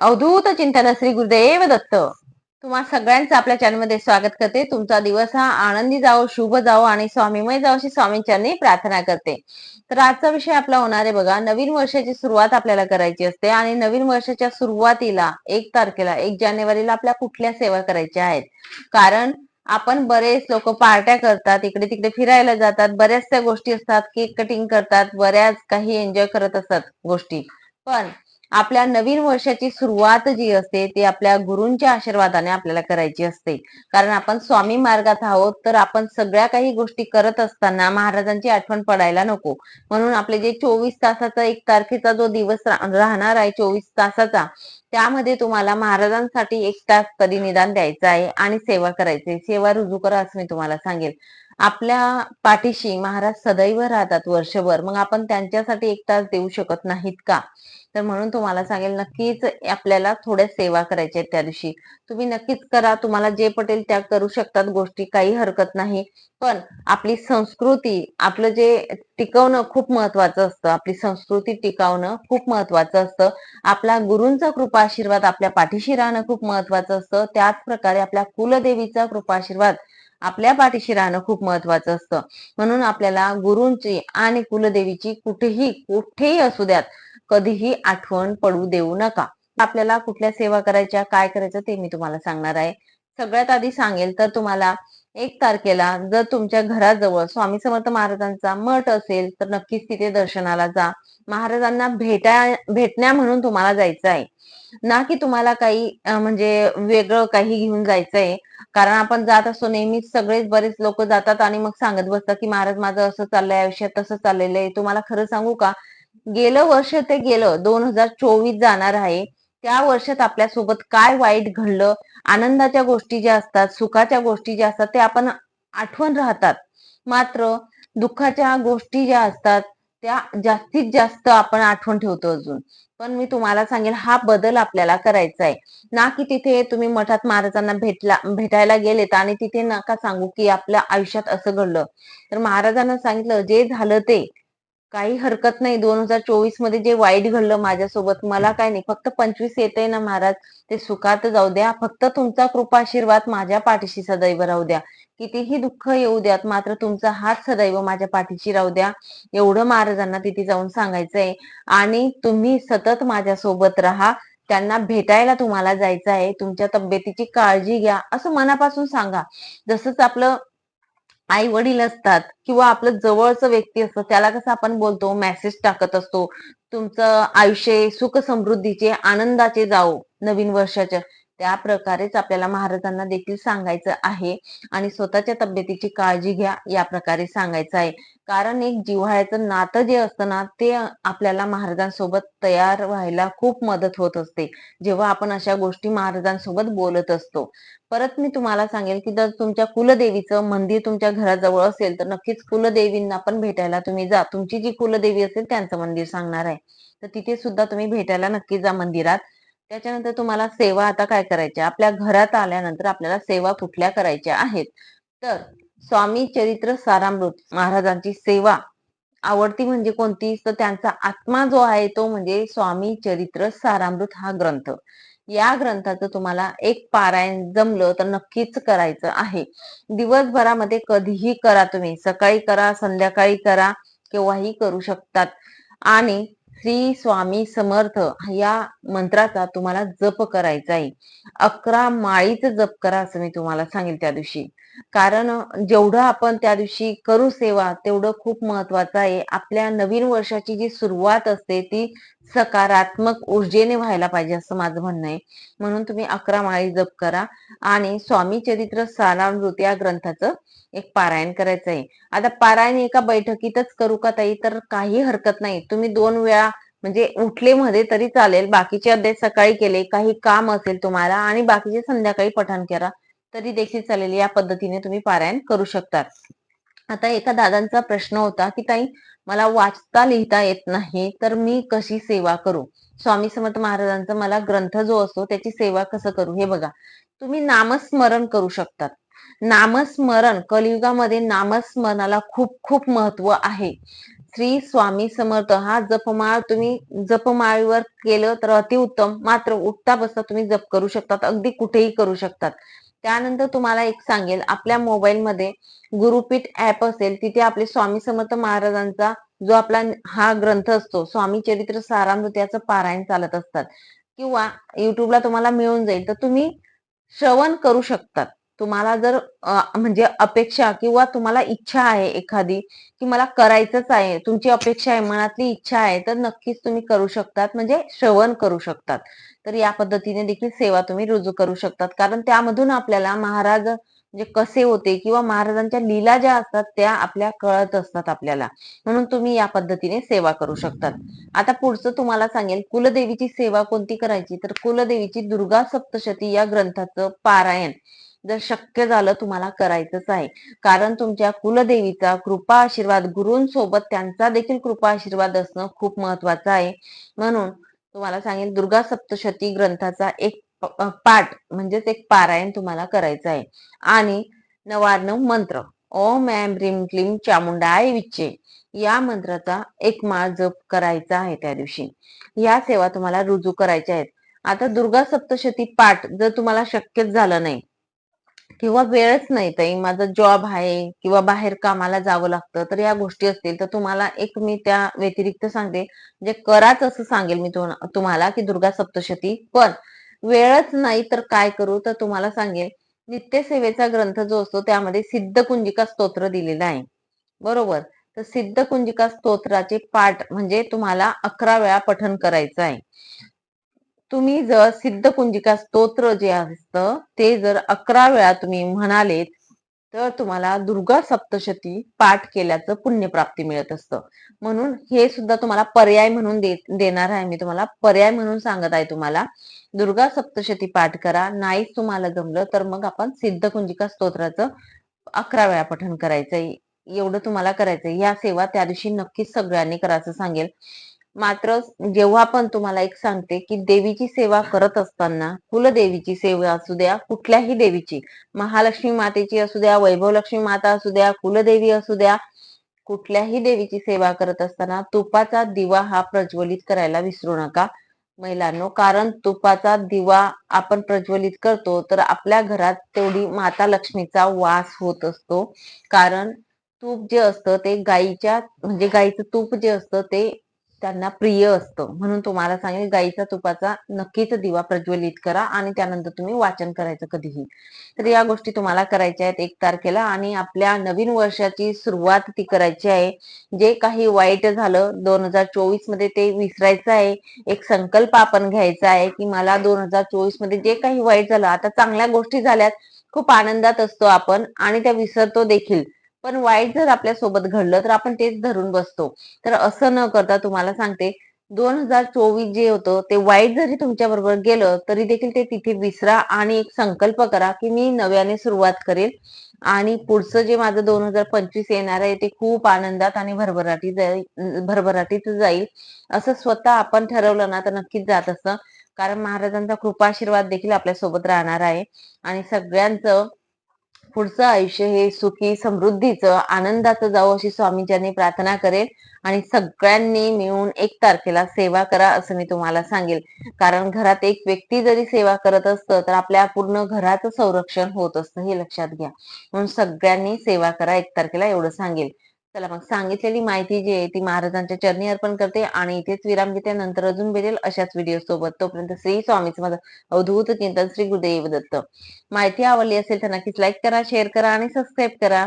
अवधूत चिंतन श्री गुरुदेव दत्त. तुम्हा सगळ्यांचं आपल्या चॅनलमध्ये स्वागत करते. तुमचा दिवस हा आनंदी जावो शुभ जावो आणि स्वामीमय जावो अशी स्वामींच्यांनी प्रार्थना करते. तर आजचा विषय आपला होणार आहे बघा. नवीन वर्षाची सुरुवात आपल्याला करायची असते आणि नवीन वर्षाच्या सुरुवातीला एक तारखेला एक जानेवारीला आपल्या कुठल्या सेवा करायच्या आहेत? कारण आपण बरेच लोक पार्ट्या करतात इकडे तिकडे फिरायला जातात बऱ्याचशा गोष्टी असतात केक कटिंग करतात बऱ्याच काही एन्जॉय करत असतात गोष्टी. पण आपल्या नवीन वर्षाची सुरुवात जी असते ती आपल्या गुरूंच्या आशीर्वादाने आपल्याला करायची असते. कारण आपण स्वामी मार्गात आहोत तर आपण सगळ्या काही गोष्टी करत असताना महाराजांची आठवण पडायला नको. म्हणून आपले जे चोवीस तासाचा एक तारखेचा जो दिवस राहणार आहे चोवीस तासाचा त्यामध्ये तुम्हाला महाराजांसाठी एक तास कधी निदान द्यायचं आहे आणि सेवा करायची सेवा रुजू करा असं मी तुम्हाला सांगेल. आपल्या पाठीशी महाराज सदैव राहतात वर्षभर. मग आपण त्यांच्यासाठी एक तास देऊ शकत नाहीत का? तर म्हणून तुम्हाला सांगेल नक्कीच आपल्याला थोड्या सेवा करायच्या त्या दिवशी. तुम्ही नक्कीच करा तुम्हाला जे पटेल त्या करू शकतात गोष्टी काही हरकत नाही. पण आपली संस्कृती आपलं जे टिकवणं खूप महत्वाचं असतं. आपली संस्कृती टिकवणं खूप महत्वाचं असतं. आपला गुरूंचा कृपा आशीर्वाद आपल्या पाठीशी राहणं खूप महत्वाचं असतं. त्याच प्रकारे आपल्या कुलदेवीचा कृपा आशीर्वाद आपल्या पाठीशी राहणं खूप महत्वाचं असतं. म्हणून आपल्याला गुरूंची आणि कुलदेवीची कुठेही कुठेही असू द्यात कधीही आठवण पडू देऊ नका. आपल्याला कुठल्या सेवा करायच्या काय करायचं ते मी तुम्हाला सांगणार आहे. सगळ्यात आधी सांगेल तर तुम्हाला एक तारखेला जर तुमच्या घराजवळ स्वामी समर्थ महाराजांचा मठ असेल तर नक्कीच तिथे दर्शनाला जा. महाराजांना भेटा भेटण्या म्हणून तुम्हाला जायचं आहे. ना की तुम्हाला काही म्हणजे वेगळं काही घेऊन जायचंय. कारण आपण जात असतो नेहमीच सगळेच बरेच लोक जातात आणि मग सांगत बसतात की महाराज माझं असं चाललंय आयुष्यात तसं चाललेलं आहे. तुम्हाला खरं सांगू का? गेलं वर्ष ते गेलं दोन हजार चोवीस जाणार आहे. त्या वर्षात आपल्यासोबत काय वाईट घडलं? आनंदाच्या गोष्टी ज्या असतात सुखाच्या गोष्टी ज्या असतात ते आपण आठवण राहतात. मात्र दुःखाच्या गोष्टी ज्या असतात त्या जास्तीत जास्त आपण आठवण ठेवतो अजून. पण मी तुम्हाला सांगेल हा बदल आपल्याला करायचा आहे. ना की तिथे तुम्ही मठात महाराजांना भेटला भेटायला गेलेत आणि तिथे नका सांगू की आपल्या आयुष्यात असं घडलं. तर महाराजांना सांगितलं जे झालं ते काही हरकत नाही. दोन हजार चोवीसमध्ये जे वाईट घडलं माझ्यासोबत मला काय नाही. फक्त पंचवीस येते ना महाराज. ते सुखात जाऊ द्या. फक्त तुमचा कृपा आशीर्वाद माझ्या पाठीशी सदैव राहू द्या. कितीही दुःख येऊ द्यात मात्र तुमचा हात सदैव माझ्या पाठीशी राहू द्या. एवढं महाराजांना तिथे जाऊन सांगायचंय. आणि तुम्ही सतत माझ्यासोबत राहा. त्यांना भेटायला तुम्हाला जायचं आहे तुमच्या तब्येतीची काळजी घ्या. असं मनापासून सांगा. जसंच आपलं आई वडील असतात किंवा आपलं जवळचं व्यक्ती असतं त्याला कसं आपण बोलतो मेसेज टाकत असतो तुमचं आयुष्य सुख समृद्धीचे आनंदाचे जाओ नवीन वर्षाच्या. त्या प्रकारेच आपल्याला महाराजांना देखील सांगायचं आहे. आणि स्वतःच्या तब्येतीची काळजी घ्या या प्रकारे सांगायचं आहे. कारण एक जिव्हाळ्याचं नातं जे असतं ना ते आपल्याला महाराजांसोबत तयार व्हायला खूप मदत होत असते. जेव्हा आपण अशा गोष्टी महाराजांसोबत बोलत असतो. परत मी तुम्हाला सांगेल की जर तुमच्या कुलदेवीचं मंदिर तुमच्या घराजवळ असेल तर नक्कीच कुलदेवींना पण भेटायला तुम्ही जा. तुमची जी कुलदेवी असेल त्यांचं मंदिर सांगणार आहे. तर तिथे सुद्धा तुम्ही भेटायला नक्की जा मंदिरात. त्याच्यानंतर तुम्हाला सेवा आता काय करायच्या आपल्या घरात आल्यानंतर आपल्याला सेवा कुठल्या करायच्या आहेत? तर स्वामी चरित्र सारामृत महाराजांची सेवा. आवडती म्हणजे कोणती? तर त्यांचा आत्मा जो आहे तो म्हणजे स्वामी चरित्र सारामृत हा ग्रंथ. या ग्रंथाचं तुम्हाला एक पारायण जमलं तर नक्कीच करायचं आहे. दिवसभरामध्ये कधीही करा तुम्ही. सकाळी करा संध्याकाळी करा केव्हाही करू शकतात. आणि श्री स्वामी समर्थ या मंत्राचा तुम्हाला जप करायचा आहे. अकरा माळीच जप करा असं मी तुम्हाला सांगेल त्या दिवशी. कारण जेवढं आपण त्या दिवशी करू सेवा तेवढं खूप महत्वाचं आहे. आपल्या नवीन वर्षाची जी सुरुवात असते ती सकारात्मक ऊर्जेने व्हायला पाहिजे असं माझं म्हणणं आहे. म्हणून तुम्ही अकरा माळी जप करा. आणि स्वामी चरित्र सारामृत या ग्रंथाचं एक पारायण करायचं आहे. आता पारायण एका बैठकीतच करू का ताई? तर काही हरकत नाही. तुम्ही दोन वेळा म्हणजे उठले मध्ये तरी चालेल. बाकीचे अध्याय सकाळी केले. काही काम असेल तुम्हाला आणि बाकीचे संध्याकाळी पठण करा. तरी देखील चालेल. या पद्धतीने तुम्ही पारायण करू शकतात आता एका दादांचा प्रश्न होता की ताई मला वाचता लिहिता येत नाही तर मी कशी सेवा करू? स्वामी समर्थ महाराजांचा मला ग्रंथ जो असतो त्याची सेवा कसं करू? हे बघा. तुम्ही नामस्मरण करू शकतात. नामस्मरण कलियुगामध्ये नामस्मरणाला खूप खूप महत्त्व आहे. श्री स्वामी समर्थ हा जपमाळ तुम्ही जपमाळीवर केलं तर अतिउत्तम. मात्र उठता बसता तुम्ही जप करू शकतात. अगदी कुठेही करू शकतात. त्यानंतर तुम्हाला एक सांगेल आपल्या मोबाईलमध्ये गुरुपीठ ऍप असेल तिथे आपले स्वामी समर्थ महाराजांचा जो आपला हा ग्रंथ असतो स्वामी चरित्र सारामृत याचं पारायण चालत असतात. किंवा युट्यूबला तुम्हाला मिळून जाईल तर तुम्ही श्रवण करू शकतात. तुम्हाला जर म्हणजे अपेक्षा किंवा तुम्हाला इच्छा आहे एखादी की मला करायचंच आहे तुमची अपेक्षा आहे मनातली इच्छा आहे तर नक्कीच तुम्ही करू शकतात म्हणजे श्रवण करू शकतात. तर या पद्धतीने देखील सेवा तुम्ही रुजू करू शकतात. कारण त्यामधून आपल्याला महाराज म्हणजे कसे होते किंवा महाराजांच्या लीला ज्या असतात त्या आपल्या कळत असतात आपल्याला. म्हणून तुम्ही या पद्धतीने सेवा करू शकतात. आता पुढचं तुम्हाला सांगेल कुलदेवीची सेवा कोणती करायची? तर कुलदेवीची दुर्गा सप्तशती या ग्रंथाचं पारायण. जर शक्य झालं तुम्हाला करायचंच आहे. कारण तुमच्या कुलदेवीचा कृपा आशीर्वाद गुरूंसोबत त्यांचा देखील कृपा आशीर्वाद असणं खूप महत्वाचं आहे. म्हणून तुम्हाला सांगेल दुर्गा सप्तशती ग्रंथाचा एक पाठ म्हणजेच एक पारायण तुम्हाला करायचं आहे. आणि नवार्णव मंत्र ओम एम ह्रीम क्लीम चामुंडाय विच्चे या मंत्राचा एक माळ जप करायचा आहे त्या दिवशी. या सेवा तुम्हाला रुजू करायच्या आहेत. आता दुर्गा सप्तशती पाठ जर तुम्हाला शक्यच झालं नाही किंवा वेळच नाही ताई. माझा जॉब आहे किंवा बाहेर कामाला जावं लागतं तर या गोष्टी असतील तर तुम्हाला एक मी त्या व्यतिरिक्त सांगते. जे कराच असं सांगेल मी तुम्हाला की दुर्गा सप्तशती. पण वेळच नाही तर काय करू? तर तुम्हाला सांगेल नित्यसेवेचा ग्रंथ जो असतो त्यामध्ये सिद्ध कुंजिका स्तोत्र दिलेला आहे. बरोबर? तर सिद्ध कुंजिका स्तोत्राचे पाठ म्हणजे तुम्हाला अकरा वेळा पठन करायचं आहे. तुम्ही जर सिद्ध कुंजिका स्तोत्र जे असतं ते जर अकरा वेळा तुम्ही म्हणालेत तर तुम्हाला दुर्गा सप्तशती पाठ केल्याचं पुण्यप्राप्ती मिळत असतं. म्हणून हे सुद्धा तुम्हाला पर्याय म्हणून देणार आहे मी तुम्हाला. पर्याय म्हणून सांगत आहे तुम्हाला. दुर्गा सप्तशती पाठ करा. नाहीच तुम्हाला जमलं तर मग आपण सिद्ध कुंजिका स्तोत्राचं अकरा वेळा पठण करायचंय. एवढं तुम्हाला करायचंय. या सेवा त्या दिवशी नक्कीच सगळ्यांनी करायचं सांगेल. मात्र जेव्हा पण तुम्हाला एक सांगते की देवीची सेवा करत असताना कुलदेवीची सेवा असू द्या कुठल्याही देवीची महालक्ष्मी मातेची असू द्या वैभवलक्ष्मी माता असू द्या कुलदेवी असू द्या कुठल्याही देवीची सेवा करत असताना तुपाचा दिवा हा प्रज्वलित करायला विसरू नका महिलांनो. कारण तुपाचा दिवा आपण प्रज्वलित करतो तर आपल्या घरात तेवढी माता लक्ष्मीचा वास होत असतो. कारण तूप जे असतं ते गाईच्या म्हणजे गाईचं तूप जे असतं ते त्यांना प्रिय असतं. म्हणून तुम्हाला सांगेल गाईचा तुपाचा नक्कीच दिवा प्रज्वलित करा आणि त्यानंतर तुम्ही वाचन करायचं कधीही. तर या गोष्टी तुम्हाला करायच्या आहेत एक तारखेला आणि आपल्या नवीन वर्षाची सुरुवात ती करायची आहे. जे काही वाईट झालं दोन हजार चोवीसमध्ये ते विसरायचं आहे. एक संकल्प आपण घ्यायचा आहे की मला दोन हजार चोवीसमध्ये जे काही वाईट झालं आता चांगल्या गोष्टी झाल्यात खूप आनंदात असतो आपण आणि त्या विसरतो देखील. पण वाईट जर आपल्यासोबत घडलं तर आपण तेच धरून बसतो. तर असं न करता तुम्हाला सांगते दोन हजार चोवीस जे होतं ते वाईट जरी तुमच्या बरोबर गेलं तरी देखील ते तिथे विसरा आणि एक संकल्प करा की मी नव्याने सुरुवात करेल. आणि पुढचं जे माझं दोन हजार पंचवीस येणार आहे ते खूप आनंदात आणि भरभराटी जाईल भरभराटीत जाईल. असं स्वतः आपण ठरवलं ना तर नक्कीच जात असतं. कारण महाराजांचा कृपाशीर्वाद देखील आपल्यासोबत राहणार आहे. आणि सगळ्यांचं पुढचं आयुष्य हे सुखी समृद्धीचं आनंदाचं जावं अशी स्वामींच्यानी प्रार्थना करेल. आणि सगळ्यांनी मिळून एक तारखेला सेवा करा असं मी तुम्हाला सांगेल. कारण घरात एक व्यक्ती जरी सेवा करत असतं तर आपल्या पूर्ण घराचं संरक्षण होत असतं हे लक्षात घ्या. म्हणून सगळ्यांनी सेवा करा एक तारखेला एवढं सांगेल. चला मग सांगितलेली माहिती जी आहे ती महाराजांच्या चरणी अर्पण करते आणि इथेच विराम घेते. नंतर अजून भेटेल अशाच व्हिडिओ सोबत. तोपर्यंत श्री स्वामीच माझं अवधूत चिंतन श्री गुरुदेव दत्त. माहिती आवडली असेल तर नक्कीच लाईक करा शेअर करा आणि सबस्क्राईब करा.